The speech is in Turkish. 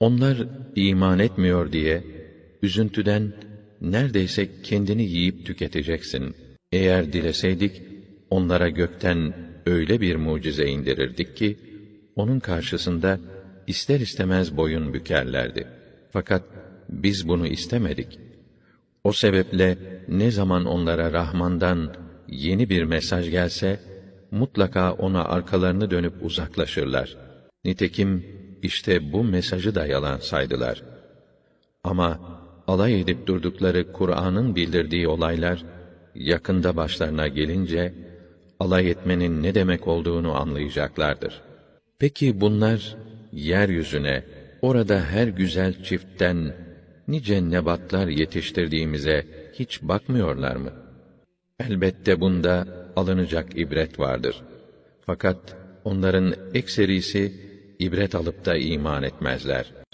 Onlar iman etmiyor diye üzüntüden neredeyse kendini yiyip tüketeceksin. Eğer dileseydik onlara gökten öyle bir mucize indirirdik ki onun karşısında ister istemez boyun bükerlerdi. Fakat biz bunu istemedik. O sebeple ne zaman onlara Rahman'dan yeni bir mesaj gelse mutlaka ona arkalarını dönüp uzaklaşırlar. Nitekim işte bu mesajı da yalan saydılar. Ama alay edip durdukları Kur'an'ın bildirdiği olaylar yakında başlarına gelince alay etmenin ne demek olduğunu anlayacaklardır. Peki bunlar yeryüzüne orada her güzel çiftten nice nebatlar yetiştirdiğimize hiç bakmıyorlar mı? Elbette bunda alınacak ibret vardır. Fakat onların ekserisi ibret alıp da iman etmezler.